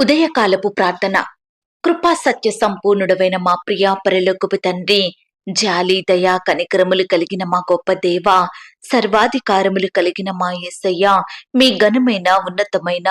ఉదయకాలపు ప్రార్థన. కృపా సత్య సంపూర్ణుడవైన మా ప్రియా పరలోకపు తండ్రి జాలి దయా కనికరములు కలిగిన మా గొప్ప దేవ సర్వాధికారములు కలిగిన మా యేసయ్య మీ ఘనమైన ఉన్నతమైన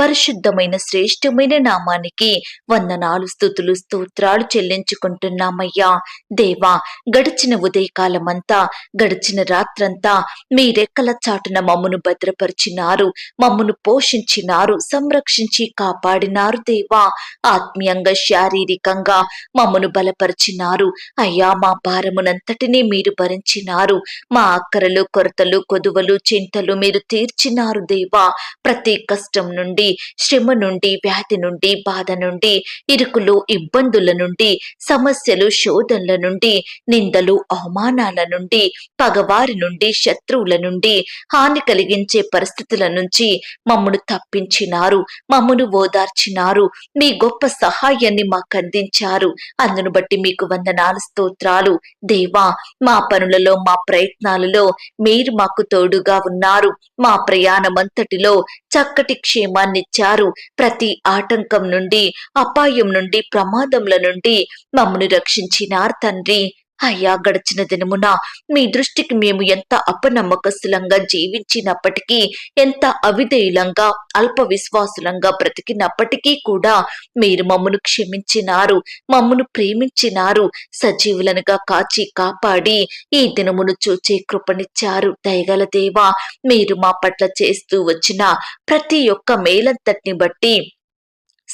పరిశుద్ధమైన శ్రేష్టమైన నామానికి వందనాలు స్థుతులు స్తోత్రాలు చెల్లించుకుంటున్నామయ్యా. దేవా గడిచిన ఉదయకాలమంతా గడిచిన రాత్రంతా మీ రెక్కల చాటున మమ్మను భద్రపరిచినారు మమ్మను పోషించినారు సంరక్షించి కాపాడినారు దేవా. ఆత్మీయంగా శారీరకంగా మమ్మను బలపరిచినారు. అయ్యా మా భారమునంతటినీ మీరు భరించినారు. మా అక్కరలు కొరతలు కొదువలు చింతలు మీరు తీర్చినారు దేవా. ప్రతి కష్టం నుండి శ్రమ నుండి వ్యాధి నుండి బాధ నుండి ఇరుకులు ఇబ్బందుల నుండి సమస్యలు శోధనల నుండి నిందలు అవమానాల నుండి పగవారి నుండి శత్రువుల నుండి హాని కలిగించే పరిస్థితుల నుంచి మమ్మను తప్పించినారు. మమ్మను ఓదార్చినారు. మీ గొప్ప సహాయాన్ని మాకు అందించారు. అందును బట్టి మీకు వందనాలు స్తోత్రాలు. దేవా మా పనులలో మా ప్రయత్నాలలో మీరు మాకు తోడుగా ఉన్నారు. మా ప్రయాణమంతటిలో చక్కటి క్షేమాన్నిచ్చారు. ప్రతి ఆటంకం నుండి అపాయం నుండి ప్రమాదముల నుండి మమ్మను రక్షించినారు తండ్రి. అయ్యా గడిచిన దినమున మీ దృష్టికి మేము ఎంత అపనమ్మకస్తులంగా జీవించినప్పటికీ ఎంత అవిధేయులంగా అల్ప విశ్వాసులంగా బ్రతికినప్పటికీ కూడా మీరు మమ్మను క్షమించినారు మమ్మను ప్రేమించినారు సజీవులనుగా కాచి కాపాడి ఈ దినమును చూచే కృపనిచ్చారు. దయగల దేవా మీరు మా పట్ల చేస్తూ వచ్చిన ప్రతి ఒక్క మేలంతటిని బట్టి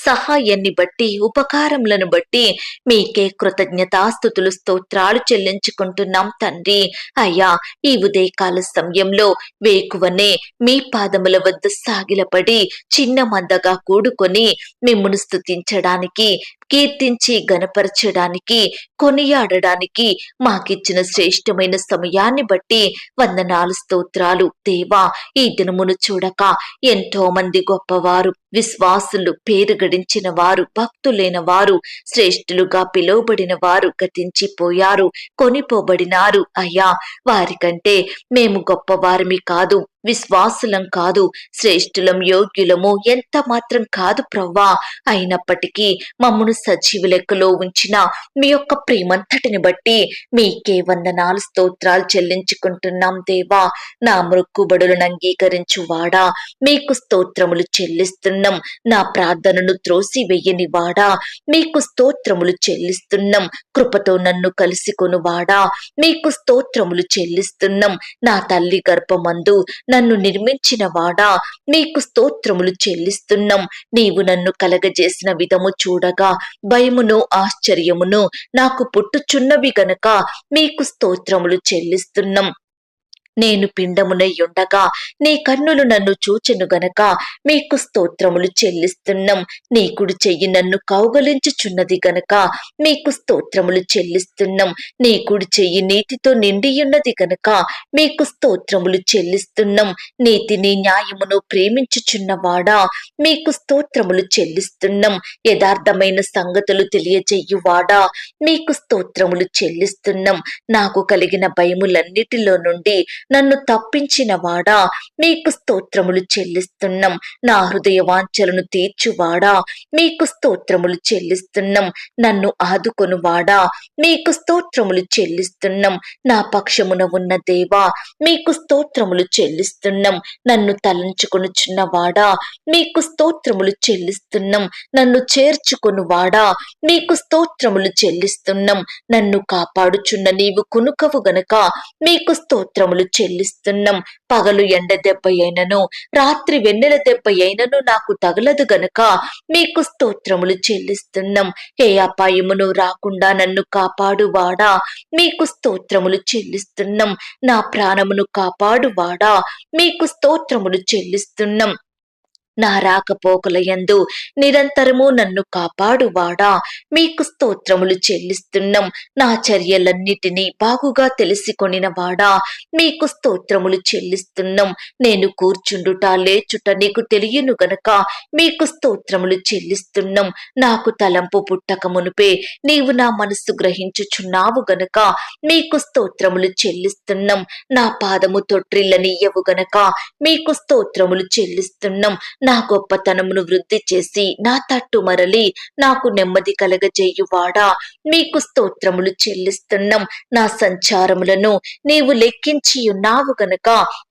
సహాయాన్ని బట్టి ఉపకారములను బట్టి మీకే కృతజ్ఞతాస్థుతులు స్తోత్రాలు చెల్లించుకుంటున్నాం తండ్రి. అయ్యా ఈ ఉదయకాల సమయంలో వేకువనే మీ పాదముల వద్ద సాగిలపడి చిన్న మందగా కూడుకొని మిమ్మును స్తుతించడానికి కీర్తించి గనపరచడానికి కొనియాడడానికి మాకిచ్చిన శ్రేష్టమైన సమయాన్ని బట్టి వందనాలు స్తోత్రాలు. దేవా ఈ దినమును చూడక ఎంతో మంది గొప్పవారు విశ్వాసులు పేరు గడించిన వారు భక్తులైన వారు శ్రేష్ఠులుగా పిలువబడిన వారు గతించిపోయారు కొనిపోబడినారు. అయ్యా వారికంటే మేము గొప్పవారిమి కాదు. విశ్వాసులం కాదు శ్రేష్ఠులం యోగ్యులము ఎంత మాత్రం కాదు ప్రవ్వా. అయినప్పటికీ మమ్మను సజీవ లెక్కలో ఉంచిన మీ యొక్క ప్రేమంతటిని బట్టి మీకే వందనాలు స్తోత్రాలు చెల్లించుకుంటున్నాం దేవా. నా మృక్కుబడులను అంగీకరించు వాడా మీకు స్తోత్రములు చెల్లిస్తున్నాం. నా ప్రార్థనను త్రోసి వెయ్యని వాడా. మీకు స్తోత్రములు చెల్లిస్తున్నాం. కృపతో నన్ను కలిసి కొనువాడా. మీకు స్తోత్రములు చెల్లిస్తున్నాం. నా తల్లి గర్భమందు నన్ను నిర్మించిన వాడా? నీకు స్తోత్రములు చెల్లిస్తున్నాం. నీవు నన్ను కలగజేసిన విధము చూడగా భయమును ఆశ్చర్యమును నాకు పుట్టుచున్నవి గనక మీకు స్తోత్రములు చెల్లిస్తున్నాం. నేను పిండమునయ్యుండగా ఉండగా నీ కన్నులు నన్ను చూచెను గనక మీకు స్తోత్రములు చెల్లిస్తున్నాం. నీ కుడి చెయ్యి నన్ను కౌగలించుచున్నది గనక మీకు స్తోత్రములు చెల్లిస్తున్నాం. నీ కుడి చెయ్యి నీతితో నిండియున్నది గనక మీకు స్తోత్రములు చెల్లిస్తున్నాం. నీతిని న్యాయమును ప్రేమించుచున్నవాడా మీకు స్తోత్రములు చెల్లిస్తున్నాం. యథార్థమైన సంగతులు తెలియజేయువాడా మీకు స్తోత్రములు చెల్లిస్తున్నాం. నాకు కలిగిన భయములన్నిటిలో నుండి నన్ను తప్పించిన వాడా మీకు స్తోత్రములు చెల్లిస్తున్నాం. నా హృదయ వాంఛలను తీర్చువాడా? మీకు స్తోత్రములు చెల్లిస్తున్నాం. నన్ను ఆదుకొను వాడా మీకు స్తోత్రములు చెల్లిస్తున్నాం. నా పక్షమున ఉన్న దేవా మీకు స్తోత్రములు చెల్లిస్తున్నాం. నన్ను తలంచుకొనుచున్న వాడా మీకు స్తోత్రములు చెల్లిస్తున్నాం. నన్ను చేర్చుకొను వాడా మీకు స్తోత్రములు చెల్లిస్తున్నాం. నన్ను కాపాడుచున్న నీవు కునుకవు గనక మీకు స్తోత్రములు చెల్లిస్తున్నాం. పగలు ఎండ దెబ్బ అయినను రాత్రి వెన్నెల దెబ్బ అయినను నాకు తగలదు గనుక మీకు స్తోత్రములు చెల్లిస్తున్నాం. ఏ అపాయమును రాకుండా నన్ను కాపాడువాడా? మీకు స్తోత్రములు చెల్లిస్తున్నాం. నా ప్రాణమును కాపాడువాడా? మీకు స్తోత్రములు చెల్లిస్తున్నాం. నా రాకపోకల యందు నిరంతరము నన్ను కాపాడువాడా? మీకు స్తోత్రములు చెల్లిస్తున్నాం. నా చర్యలన్నిటినీ బాగుగా తెలిసి కొనినవాడా మీకు స్తోత్రములు చెల్లిస్తున్నాం. నేను కూర్చుండుట లేచుట నీకు తెలియను గనక మీకు స్తోత్రములు చెల్లిస్తున్నాం. నాకు తలంపు పుట్టక మునుపే నీవు నా మనస్సు గ్రహించుచున్నావు గనక మీకు స్తోత్రములు చెల్లిస్తున్నాం. నా పాదము తొట్రిల్లనియ్యవు గనక మీకు స్తోత్రములు చెల్లిస్తున్నాం. నా గొప్పతనమును వృద్ధి చేసి నా తట్టు మరలి నాకు నెమ్మది కలగజేయువాడా? మీకు స్తోత్రములు చెల్లిస్తున్నాం. నా సంచారములను నీవు లెక్కించి ఉన్నావు గనుక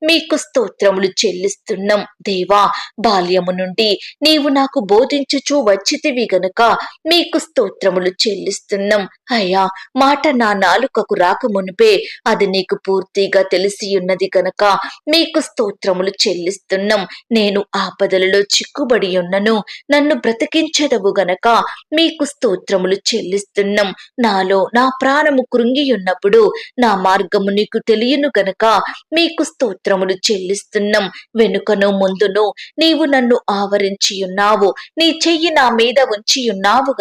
మీకు స్తోత్రములు చెల్లిస్తున్నాం. దేవా బాల్యము నుండి నీవు నాకు బోధించుచూ వచ్చితివి గనుక మీకు స్తోత్రములు చెల్లిస్తున్నాం. అయ్యా మాట నా నాలుకకు రాకమునుపే అది నీకు పూర్తిగా తెలిసి ఉన్నది గనక మీకు స్తోత్రములు చెల్లిస్తున్నాం. నేను ఆపదలు ఆపదలలో చిక్కుబడి ఉన్నను నన్ను బ్రతికించదవు గనక మీకు స్తోత్రములు చెల్లిస్తున్నాం. నాలో నా ప్రాణము కృంగి ఉన్నప్పుడు నా మార్గము నీకు తెలియను గనక మీకు స్తోత్రములు చెల్లిస్తున్నాం. వెనుకను ముందును నీవు నన్ను ఆవరించి ఉన్నావు నీ చెయ్యి నా మీద ఉంచి ఉన్నావు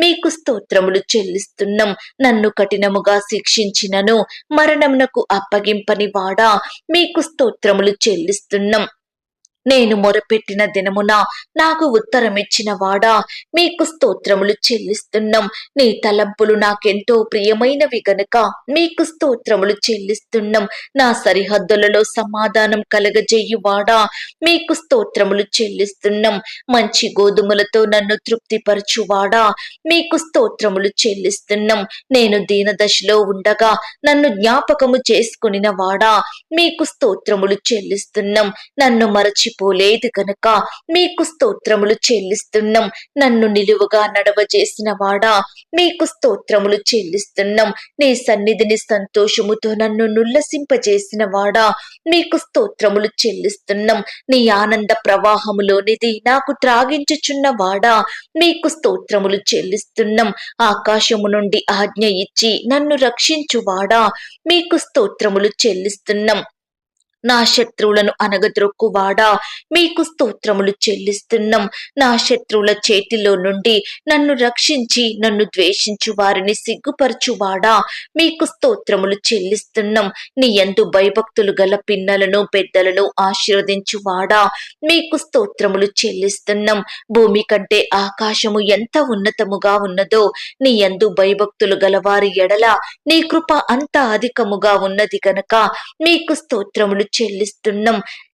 మీకు స్తోత్రములు చెల్లిస్తున్నాం. నన్ను కఠినముగా శిక్షించినను మరణమునకు అప్పగింపని వాడా మీకు స్తోత్రములు చెల్లిస్తున్నాం. నేను మొరపెట్టిన దినమున నాకు ఉత్తరమిచ్చిన వాడా మీకు స్తోత్రములు చెల్లిస్తున్నాం. నీ తలంపులు నాకెంతో ప్రియమైనవి గనుక మీకు స్తోత్రములు చెల్లిస్తున్నాం. నా సరిహద్దులలో సమాధానం కలగజేయువాడా? మీకు స్తోత్రములు చెల్లిస్తున్నాం. మంచి గోధుమలతో నన్ను తృప్తిపరచువాడా? మీకు స్తోత్రములు చెల్లిస్తున్నాం. నేను దీనదశలో ఉండగా నన్ను జ్ఞాపకము చేసుకునిన వాడా మీకు స్తోత్రములు చెల్లిస్తున్నాం. నన్ను మరచి మర్చిపోలేదు కనుక మీకు స్తోత్రములు చెల్లిస్తున్నాం. నన్ను నిలువుగా నడవజేసిన వాడా మీకు స్తోత్రములు చెల్లిస్తున్నాం. నీ సన్నిధిని సంతోషముతో నన్ను నుల్లసింపజేసిన వాడా మీకు స్తోత్రములు చెల్లిస్తున్నాం. నీ ఆనంద ప్రవాహములోనిది నాకు త్రాగించుచున్న వాడా మీకు స్తోత్రములు చెల్లిస్తున్నాం. ఆకాశము నుండి ఆజ్ఞ ఇచ్చి నన్ను రక్షించువాడా? మీకు స్తోత్రములు చెల్లిస్తున్నాం. నా శత్రువులను అనగద్రొక్కువాడా మీకు స్తోత్రములు చెల్లిస్తున్నాం. నా శత్రువుల చేతిలో నుండి నన్ను రక్షించి నన్ను ద్వేషించు వారిని సిగ్గుపరచువాడా? మీకు స్తోత్రములు చెల్లిస్తున్నాం. నీ యందు భయభక్తులు గల పిన్నలను పెద్దలను ఆశీర్వదించువాడా? మీకు స్తోత్రములు చెల్లిస్తున్నాం. భూమి కంటే ఆకాశము ఎంత ఉన్నతముగా ఉన్నదో నీ యందు భయభక్తులు గల వారి ఎడల నీ కృప అంత అధికముగా ఉన్నది గనక మీకు స్తోత్రములు చెల్లిస్తున్నాం.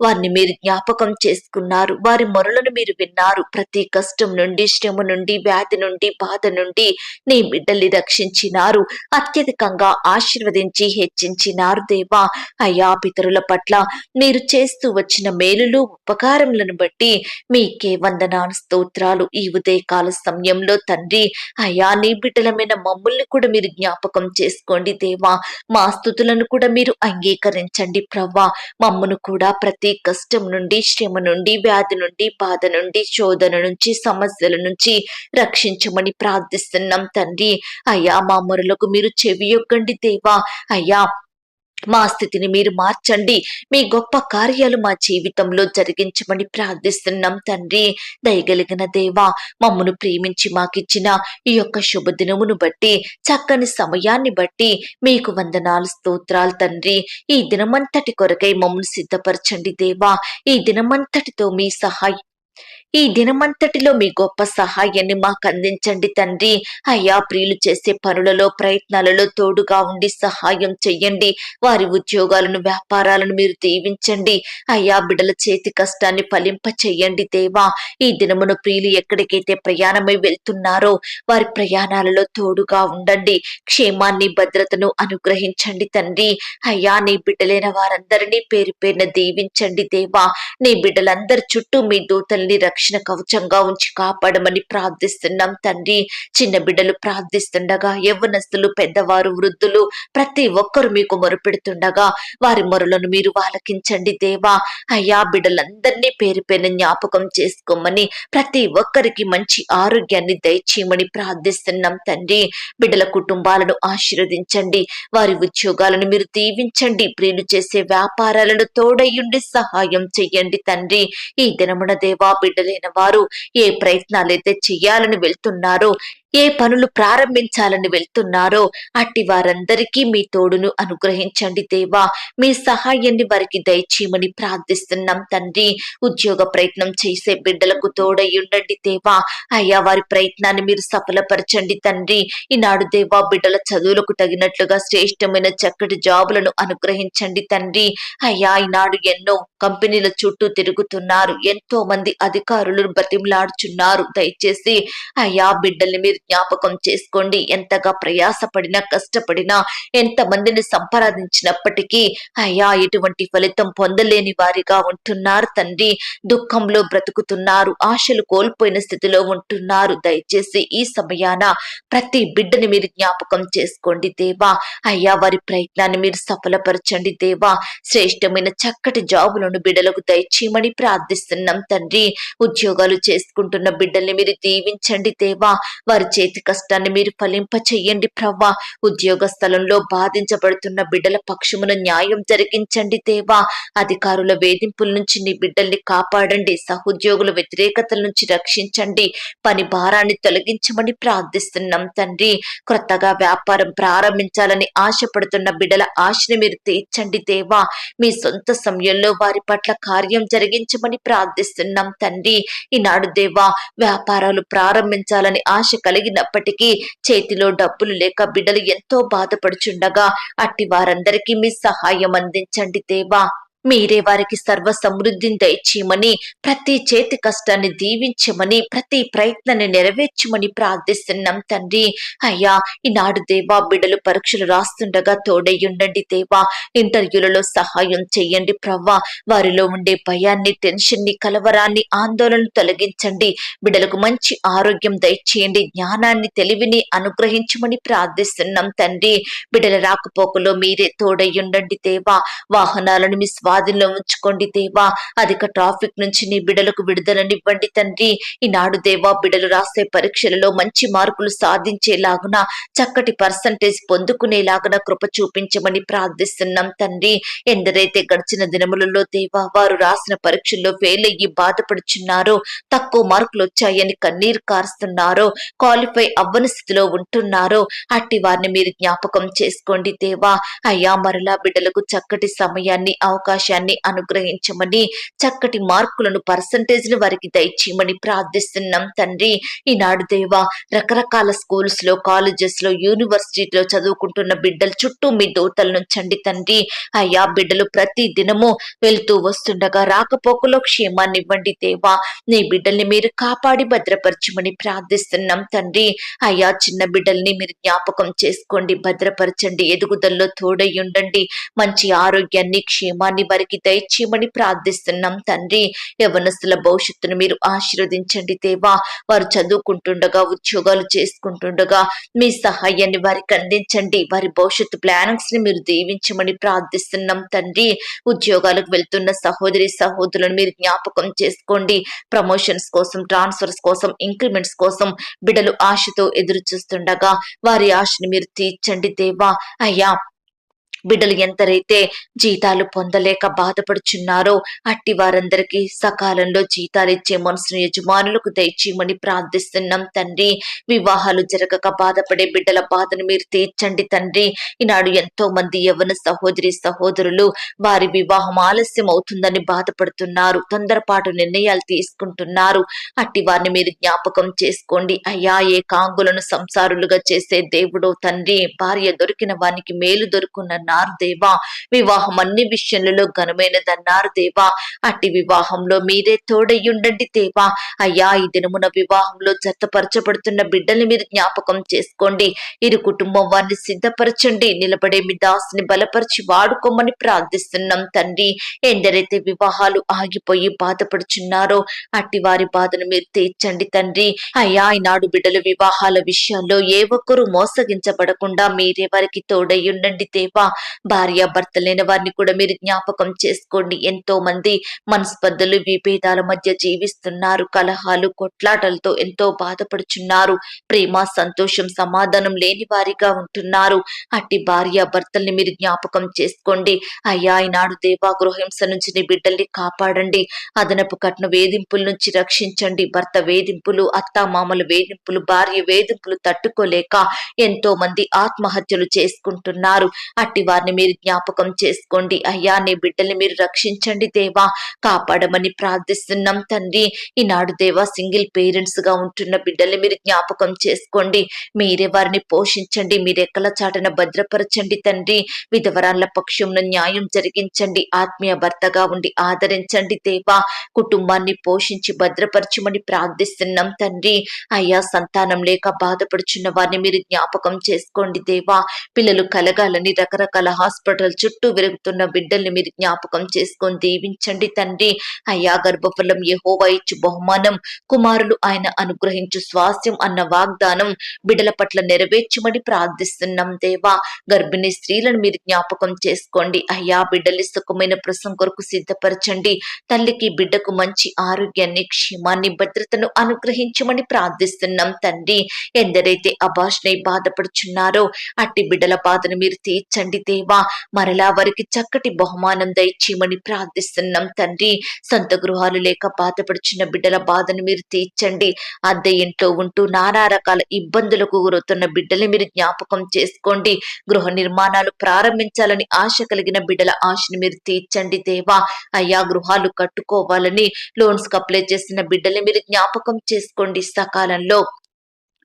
వారిని మీరు జ్ఞాపకం చేసుకున్నారు. వారి మొరలను మీరు విన్నారు. ప్రతి కష్టం నుండి శ్రమ నుండి వ్యాధి నుండి బాధ నుండి నీ బిడ్డల్ని రక్షించినారు. అత్యధికంగా ఆశీర్వదించి హెచ్చించినారు దేవా. అయ్యా పితరుల పట్ల మీరు చేస్తూ వచ్చిన మేలులు ఉపకారములను బట్టి మీకే వందనాలు స్తోత్రాలు. ఈ ఉదయకాల సమయంలో తండ్రి అయ్యా నీ బిడ్డలమైన మమ్మల్ని కూడా మీరు జ్ఞాపకం చేసుకోండి దేవా. మా స్థుతులను కూడా మీరు అంగీకరించండి ప్రవ్వా. మమ్మను కూడా ప్రతి కష్టం నుండి శ్రమ నుండి వ్యాధి నుండి బాధ నుండి శోధన నుంచి సమస్యల నుంచి రక్షించమని ప్రార్థిస్తున్నాం తండ్రి. అయ్యా మా మొరలకు మీరు చెవి యొక్కండి దేవా. అయ్యా మా స్థితిని మీరు మార్చండి. మీ గొప్ప కార్యాలు మా జీవితంలో జరిగించమని ప్రార్థిస్తున్నాం తండ్రి. దయగలిగిన దేవా మమ్మను ప్రేమించి మాకిచ్చిన ఈ యొక్క శుభదినమును బట్టి చక్కని సమయాన్ని బట్టి మీకు వందనాలు స్తోత్రాలు తండ్రి. ఈ దినమంతటి కొరకై మమ్మల్ని సిద్ధపరచండి దేవా. ఈ దినమంతటితో మీ సహాయం ఈ దినమంతటిలో మీ గొప్ప సహాయాన్ని మాకు అందించండి తండ్రి. అయ్యా ప్రియులు చేసే పనులలో ప్రయత్నాలలో తోడుగా ఉండి సహాయం చెయ్యండి. వారి ఉద్యోగాలను వ్యాపారాలను మీరు దీవించండి. అయ్యా బిడల చేతి కష్టాన్ని ఫలింప చెయ్యండి దేవా. ఈ దినమున ప్రియులు ఎక్కడికైతే ప్రయాణమై వెళ్తున్నారో వారి ప్రయాణాలలో తోడుగా ఉండండి. క్షేమాన్ని భద్రతను అనుగ్రహించండి తండ్రి. అయ్యా నీ బిడ్డలైన వారందరినీ పేరు పేరున దీవించండి దేవా. నీ బిడ్డలందరి చుట్టూ మీ దూతల్ని రక్షణ కవచంగా ఉంచి కాపాడమని ప్రార్థిస్తున్నాం తండ్రి. చిన్న బిడ్డలు ప్రార్థిస్తుండగా యవ్వనస్తులు పెద్దవారు వృద్ధులు ప్రతి ఒక్కరు మీకు మొరుపెడుతుండగా వారి మొరలను మీరు వాలకించండి దేవా. అయ్యా బిడ్డలందరినీ పేరు పేరు జ్ఞాపకం చేసుకోమని ప్రతి ఒక్కరికి మంచి ఆరోగ్యాన్ని దయచేయమని ప్రార్థిస్తున్నాం తండ్రి. బిడ్డల కుటుంబాలను ఆశీర్వదించండి. వారి ఉద్యోగాలను మీరు దీవించండి. ప్రియులు చేసే వ్యాపారాలను తోడయ్యుండి సహాయం చెయ్యండి తండ్రి. ఈ దినమున దేవా బిడ్డలు బిడ్డలైన వారు ఏ ప్రయత్నాలైతే చెయ్యాలని వెళ్తున్నారో ఏ పనులు ప్రారంభించాలని వెళ్తున్నారో అట్టి వారందరికీ మీ తోడును అనుగ్రహించండి దేవా. మీ సహాయాన్ని వారికి దయచేయమని ప్రార్థిస్తున్నాం తండ్రి. ఉద్యోగ ప్రయత్నం చేసే బిడ్డలకు తోడయ్యుండండి దేవా. అయ్యా వారి ప్రయత్నాన్ని మీరు సఫలపరచండి తండ్రి. ఈనాడు దేవా బిడ్డల చదువులకు తగినట్లుగా శ్రేష్టమైన చక్కటి జాబులను అనుగ్రహించండి తండ్రి. అయ్యా ఈనాడు ఎన్నో కంపెనీల చుట్టూ తిరుగుతున్నారు. ఎంతో మంది అధికారులు బతిమలాడుచున్నారు దయచేసి అయ్యా బిడ్డల్ని మీరు జ్ఞాపకం చేసుకోండి. ఎంతగా ప్రయాసపడినా కష్టపడినా ఎంత మందిని సంపాదించినప్పటికీ అయ్యా ఎటువంటి ఫలితం పొందలేని వారిగా ఉంటున్నారు తండ్రి. దుఃఖంలో బ్రతుకుతున్నారు ఆశలు కోల్పోయిన స్థితిలో ఉంటున్నారు. దయచేసి ఈ సమయాన ప్రతి బిడ్డని మీరు జ్ఞాపకం చేసుకోండి దేవా. అయ్యా వారి ప్రయత్నాన్ని మీరు సఫలపరచండి దేవా. శ్రేష్టమైన చక్కటి జాబులను బిడ్డలకు దయచేయమని ప్రార్థిస్తున్నాం తండ్రి. ఉద్యోగాలు చేసుకుంటున్న బిడ్డల్ని మీరు దీవించండి దేవా. వారి చేతి కష్టాన్ని మీరు ఫలింప చెయ్యండి ప్రవ్వా. ఉద్యోగ స్థలంలో బాధించబడుతున్న బిడ్డల పక్షమున న్యాయం జరిగించండి దేవా. అధికారుల వేధింపుల నుంచి నీ బిడ్డల్ని కాపాడండి. సహోద్యోగుల వ్యతిరేకతల నుంచి రక్షించండి. పని భారాన్ని తొలగించమని ప్రార్థిస్తున్నాం తండ్రి. క్రొత్తగా వ్యాపారం ప్రారంభించాలని ఆశపడుతున్న బిడ్డల ఆశని మీరు తీర్చండి దేవా. మీ సొంత సమయంలో వారి పట్ల కార్యం జరిగించమని ప్రార్థిస్తున్నాం తండ్రి. ఈనాడు దేవా వ్యాపారాలు ప్రారంభించాలని ఆశ కలిగినప్పటికీ చేతిలో డబ్బులు లేక బిడ్డలు ఎంతో బాధపడుచుండగా అట్టి వారందరికీ మీ సహాయం అందించండి దేవా. మీరే వారికి సర్వ సమృద్ధిని దయచేయమని ప్రతి చేతి కష్టాన్ని దీవించమని ప్రతి ప్రయత్నాన్ని నెరవేర్చమని ప్రార్థిస్తున్నాం తండ్రి. అయ్యా ఈనాడు దేవా బిడ్డలు పరీక్షలు రాస్తుండగా తోడయ్యుండండి దేవా. ఇంటర్వ్యూలలో సహాయం చెయ్యండి ప్రవ్వా. వారిలో ఉండే భయాన్ని టెన్షన్ని కలవరాన్ని ఆందోళనలు తొలగించండి. బిడ్డలకు మంచి ఆరోగ్యం దయచేయండి. జ్ఞానాన్ని తెలివిని అనుగ్రహించమని ప్రార్థిస్తున్నాం తండ్రి. బిడ్డల రాకపోకలో మీరే తోడయ్యుండండి దేవా. వాహనాలను మీ స్వాధీనంలో ఉంచుకోండి దేవా. అధిక ట్రాఫిక్ నుంచి నీ బిడలకు విడుదలనివ్వండి తండ్రి. ఈనాడు దేవా బిడలు రాసే పరీక్షలలో మంచి మార్కులు సాధించేలాగున చక్కటి పర్సంటేజ్ పొందుకునేలాగున కృప చూపించమని ప్రార్థిస్తున్నాం తండ్రి. ఎందరైతే గడిచిన దినములలో దేవా వారు రాసిన పరీక్షల్లో ఫెయిల్ అయ్యి బాధపడుచున్నారో తక్కువ మార్కులు వచ్చాయని కన్నీరు కారుస్తున్నారో క్వాలిఫై అవ్వని స్థితిలో ఉంటున్నారో అట్టి వారిని మీరు జ్ఞాపకం చేసుకోండి దేవా. అయ్యా మరలా బిడ్డలకు చక్కటి సమయాన్ని అవకాశం అవకాశాన్ని అనుగ్రహించమని చక్కటి మార్కులను పర్సంటేజ్లు వారికి దయచేయమని ప్రార్థిస్తున్నాం తండ్రి. ఈనాడు దేవా రకరకాల స్కూల్స్లో కాలేజెస్లో యూనివర్సిటీలో చదువుకుంటున్న బిడ్డల చుట్టూ మీ దూతలు నుంచండి తండ్రి. అయ్యా బిడ్డలు ప్రతి దినము వెళ్తూ వస్తుండగా రాకపోకలో క్షేమాన్ని ఇవ్వండి దేవా. నీ బిడ్డల్ని మీరు కాపాడి భద్రపరచమని ప్రార్థిస్తున్నాం తండ్రి. అయ్యా చిన్న బిడ్డల్ని మీరు జ్ఞాపకం చేసుకోండి భద్రపరచండి ఎదుగుదల్లో తోడై ఉండండి. మంచి ఆరోగ్యాన్ని క్షేమాన్ని వారికి దయచేయమని ప్రార్థిస్తున్నాం తండ్రి. యవనస్తుల భవిష్యత్తును మీరు ఆశీర్వదించండి దేవా. వారు చదువుకుంటుండగా ఉద్యోగాలు చేసుకుంటుండగా మీ సహాయాన్ని వారికి అందించండి. వారి భవిష్యత్తు ప్లానింగ్స్ని మీరు దీవించమని ప్రార్థిస్తున్నాం తండ్రి. ఉద్యోగాలకు వెళ్తున్న సహోదరి సహోదరులను మీరు జ్ఞాపకం చేసుకోండి. ప్రమోషన్స్ కోసం ట్రాన్స్ఫర్స్ కోసం ఇంక్రిమెంట్స్ కోసం బిడలు ఆశతో ఎదురు చూస్తుండగా వారి ఆశని మీరు తీర్చండి దేవా. అయ్యా బిడ్డలు ఎంతరైతే జీతాలు పొందలేక బాధపడుచున్నారో అట్టి వారందరికీ సకాలంలో జీతాలు ఇచ్చే మనసును యజమానులకు దయచేయమని ప్రార్థిస్తున్నాం తండ్రి. వివాహాలు జరగక బాధపడే బిడ్డల బాధను మీరు తీర్చండి తండ్రి. ఈనాడు ఎంతో మంది యవన సహోదరి సహోదరులు వారి వివాహం ఆలస్యం అవుతుందని బాధపడుతున్నారు తొందరపాటు నిర్ణయాలు తీసుకుంటున్నారు. అట్టి వారిని మీరు జ్ఞాపకం చేసుకోండి. అయ్యా ఏ కాంగులను సంసారులుగా చేసే దేవుడో తండ్రి. భార్య దొరికిన వానికి మేలు దొరుకున్న. అన్నారు దేవా. వివాహం అన్ని విషయంలో ఘనమైనదన్నారు దేవా. అట్టి వివాహంలో మీరే తోడయ్యుండండి దేవా. అయ్యా ఈ దినమున వివాహంలో జతపరచబడుతున్న బిడ్డల్ని మీరు జ్ఞాపకం చేసుకోండి. ఇరు కుటుంబం వారిని సిద్ధపరచండి. నిలబడే మీ దాసుని బలపరిచి వాడుకోమని ప్రార్థిస్తున్నాం తండ్రి. ఎందరైతే వివాహాలు ఆగిపోయి బాధపడుచున్నారో అట్టి వారి బాధను మీరు తీర్చండి తండ్రి. అయ్యా ఈనాడు బిడ్డల వివాహాల విషయాల్లో ఏ ఒక్కరూ మోసగించబడకుండా మీరే వారికి తోడయ్యుండండి దేవా. భార్య భర్త లేని వారిని కూడా మీరు జ్ఞాపకం చేసుకోండి. ఎంతో మంది మనస్పర్ధలు విభేదాల మధ్య జీవిస్తున్నారు. కలహాలు కొట్లాటలతో ఎంతో బాధపడుచున్నారు. ప్రేమ సంతోషం సమాధానం లేని వారిగా ఉంటున్నారు. అట్టి భార్య భర్తల్ని మీరు జ్ఞాపకం చేసుకోండి. అయ్యా ఈనాడు దేవా గృహింస నుంచి నీ బిడ్డల్ని కాపాడండి. అదనపు కట్న వేధింపుల నుంచి రక్షించండి. భర్త వేధింపులు అత్తామామల వేధింపులు భార్య వేధింపులు తట్టుకోలేక ఎంతో మంది ఆత్మహత్యలు చేసుకుంటున్నారు. అట్టి వారిని మీరు జ్ఞాపకం చేసుకోండి. అయ్యా నీ బిడ్డల్ని మీరు రక్షించండి దేవా. కాపాడమని ప్రార్థిస్తున్నాం తండ్రి. ఈనాడు దేవా సింగిల్ పేరెంట్స్గా ఉంటున్న బిడ్డల్ని మీరు జ్ఞాపకం చేసుకోండి. మీరే వారిని పోషించండి. మీరెక్కల చాటన భద్రపరచండి తండ్రి. విధవరాళ్ళ పక్షంలో న్యాయం జరిగించండి. ఆత్మీయ భర్తగా ఉండి ఆదరించండి దేవా. కుటుంబాన్ని పోషించి భద్రపరచమని ప్రార్థిస్తున్నాం తండ్రి. అయ్యా సంతానం లేక బాధపడుచున్న వారిని మీరు జ్ఞాపకం చేసుకోండి దేవా. పిల్లలు కలగాలని రకరకాల హాస్పిటల్ చుట్టూ విరుగుతున్న బిడ్డల్ని మీరు జ్ఞాపకం చేసుకొని దీవించండి తండ్రి. అయ్యా గర్భఫలం యెహోవా ఇచ్చు బహుమానం. కుమారులు ఆయన అనుగ్రహించు స్వాస్థ్యం అన్న వాగ్దానం బిడ్డల పట్ల నెరవేర్చమని ప్రార్థిస్తున్నాం దేవా. గర్భిణీ స్త్రీలను మీరు జ్ఞాపకం చేసుకోండి. అయ్యా బిడ్డలి సుఖమైన ప్రసం కొరకు సిద్ధపరచండి. తల్లికి బిడ్డకు మంచి ఆరోగ్యాన్ని క్షేమాన్ని భద్రతను అనుగ్రహించమని ప్రార్థిస్తున్నాం తండ్రి. ఎందరైతే అభాషణై బాధపడుచున్నారో అట్టి బిడ్డల బాధను మీరు తీర్చండి దేవా మరలా వారికి చక్కటి బహుమానం దయచేయమని ప్రార్థిస్తున్నాం తండ్రి. సొంత గృహాలు లేక బాధపడుచున్న బిడ్డల బాధను మీరు తీర్చండి. అద్దె ఇంట్లో ఉంటూ నానా రకాల ఇబ్బందులకు గురవుతున్న బిడ్డల్ని మీరు జ్ఞాపకం చేసుకోండి. గృహ నిర్మాణాలు ప్రారంభించాలని ఆశ కలిగిన బిడ్డల ఆశను మీరు తీర్చండి దేవా. అయ్యా గృహాలు కట్టుకోవాలని లోన్స్కు అప్లై చేసిన బిడ్డల్ని మీరు జ్ఞాపకం చేసుకోండి సకాలంలో.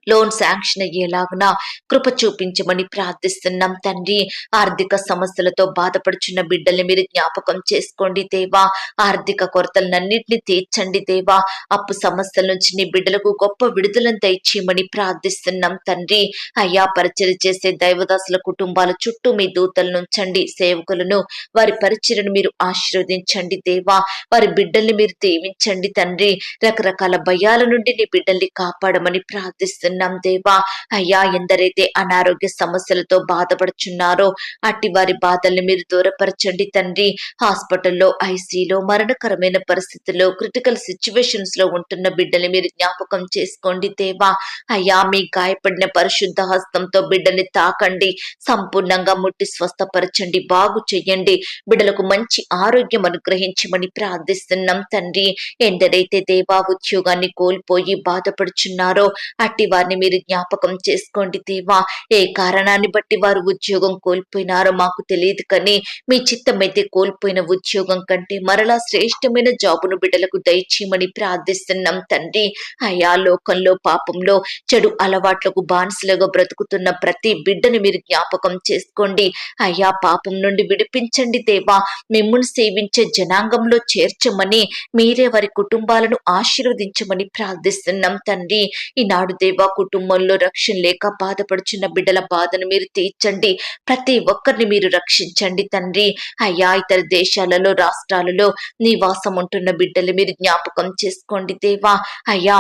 లోన్ శాంక్షన్ అయ్యేలాగున కృప చూపించమని ప్రార్థిస్తున్నాం తండ్రి. ఆర్థిక సమస్యలతో బాధపడుచున్న బిడ్డల్ని మీరు జ్ఞాపకం చేసుకోండి దేవా. ఆర్థిక కొరతలన్నింటినీ తీర్చండి దేవా. అప్పు సమస్యల నుంచి నీ బిడ్డలకు గొప్ప విడుదలను తెచ్చేయమని ప్రార్థిస్తున్నాం తండ్రి. అయ్యా పరిచయం చేసే దైవదాసుల కుటుంబాల చుట్టూ మీ దూతలను ఉంచండి సేవకులను. వారి పరిచయను మీరు ఆశీర్వదించండి దేవా. వారి బిడ్డల్ని మీరు దీవించండి తండ్రి. రకరకాల భయాల నుండి నీ బిడ్డల్ని కాపాడమని ప్రార్థిస్తున్నాం దేవా అయ్యా ఎందరైతే అనారోగ్య సమస్యలతో బాధపడుచున్నారో అట్టి వారి బాధల్ని మీరు దూరపరచండి తండ్రి. హాస్పిటల్లో ఐసీలో మరణకరమైన పరిస్థితుల్లో క్రిటికల్ సిచ్యువేషన్స్లో ఉంటున్న బిడ్డని మీరు జ్ఞాపకం చేసుకోండి దేవా. అయ్యా మీ గాయపడిన పరిశుద్ధ హస్తంతో బిడ్డని తాకండి. సంపూర్ణంగా ముట్టి స్వస్థపరచండి. బాగు చెయ్యండి. బిడ్డలకు మంచి ఆరోగ్యం అనుగ్రహించమని ప్రార్థిస్తున్నాం తండ్రి. ఎందరైతే దేవా ఉద్యోగాన్ని కోల్పోయి బాధపడుచున్నారో అట్టి వారి వారిని మీరు జ్ఞాపకం చేసుకోండి దేవా. ఏ కారణాన్ని బట్టి వారు ఉద్యోగం కోల్పోయినారో మాకు తెలియదు కానీ మీ చిత్తమైతే కోల్పోయిన ఉద్యోగం కంటే మరలా శ్రేష్టమైన జాబును బిడ్డలకు దయచేయమని ప్రార్థిస్తున్నాం తండ్రి. అయా లోకంలో పాపంలో చెడు అలవాట్లకు బానిసలుగా బ్రతుకుతున్న ప్రతి బిడ్డను మీరు జ్ఞాపకం చేసుకోండి. అయ్యా పాపం నుండి విడిపించండి దేవా. మిమ్మును సేవించే జనాంగంలో చేర్చమని మీరే వారి కుటుంబాలను ఆశీర్వదించమని ప్రార్థిస్తున్నాం తండ్రి. ఈనాడు దేవా కుటుంబంలో రక్షణ లేక బాధపడుచున్న బిడ్డల బాధను మీరు తీర్చండి. ప్రతి ఒక్కరిని మీరు రక్షించండి తండ్రి. అయ్యా ఇతర దేశాలలో రాష్ట్రాలలో నివాసం ఉంటున్న బిడ్డలు మీరు జ్ఞాపకం చేసుకోండి దేవా. అయ్యా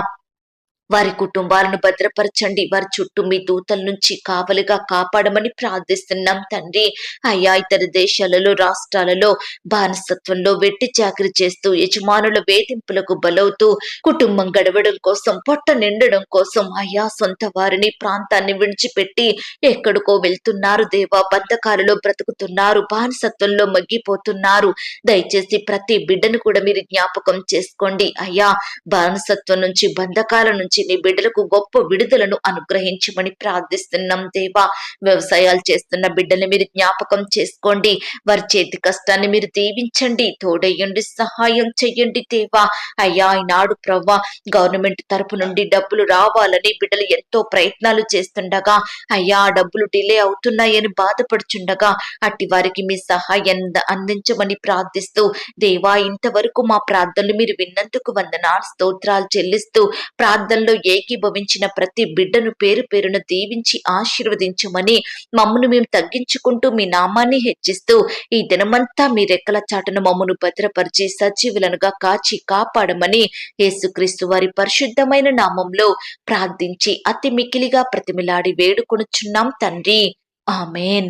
వారి కుటుంబాలను భద్రపరచండి. వారి చుట్టూ మీ దూతల నుంచి కావలిగా కాపాడమని ప్రార్థిస్తున్నాం తండ్రి. అయ్యా ఇతర దేశాలలో రాష్ట్రాలలో బానిసత్వంలో వెట్టి చాకరి చేస్తూ యజమానుల వేధింపులకు బలవుతూ కుటుంబం గడవడం కోసం పొట్ట నిండడం కోసం అయ్యా సొంత వారిని ప్రాంతాన్ని విడిచిపెట్టి ఎక్కడికో వెళ్తున్నారు దేవా. బంధకాలలో బ్రతుకుతున్నారు బానిసత్వంలో మగ్గిపోతున్నారు. దయచేసి ప్రతి బిడ్డను కూడా మీరు జ్ఞాపకం చేసుకోండి. అయ్యా బానిసత్వం నుంచి బంధకాల నుంచి నుంచి నీ బిడ్డలకు గొప్ప విడుదలను అనుగ్రహించమని ప్రార్థిస్తున్నాం దేవా. వ్యవసాయాలు చేస్తున్న బిడ్డల్ని మీరు జ్ఞాపకం చేసుకోండి. వారి చేతి కష్టాన్ని మీరు దీవించండి. తోడయ్యండి సహాయం చెయ్యండి దేవా. అయ్యా ఈనాడు ప్రవ్వా గవర్నమెంట్ తరపు నుండి డబ్బులు రావాలని బిడ్డలు ఎంతో ప్రయత్నాలు చేస్తుండగా అయ్యా డబ్బులు డిలే అవుతున్నాయని బాధపడుచుండగా అట్టి వారికి మీ సహాయం అందించమని ప్రార్థిస్తూ దేవా ఇంతవరకు మా ప్రార్థనలు మీరు విన్నందుకు వందనాలు స్తోత్రాలు చెల్లిస్తూ ప్రార్థనలు ఏకీభవించిన ప్రతి బిడ్డను పేరు పేరును దీవించి ఆశీర్వదించమని మమ్మను మేము తగ్గించుకుంటూ మీ నామాన్ని హెచ్చిస్తూ ఈ దినమంతా మీ రెక్కల చాటును మమ్మను భద్రపరిచి సజీవులనుగా కాచి కాపాడమని యేసుక్రీస్తు వారి పరిశుద్ధమైన నామంలో ప్రార్థించి అతి మికిలిగా ప్రతిమిలాడి వేడుకొనుచున్నాం తండ్రి. ఆమెన్.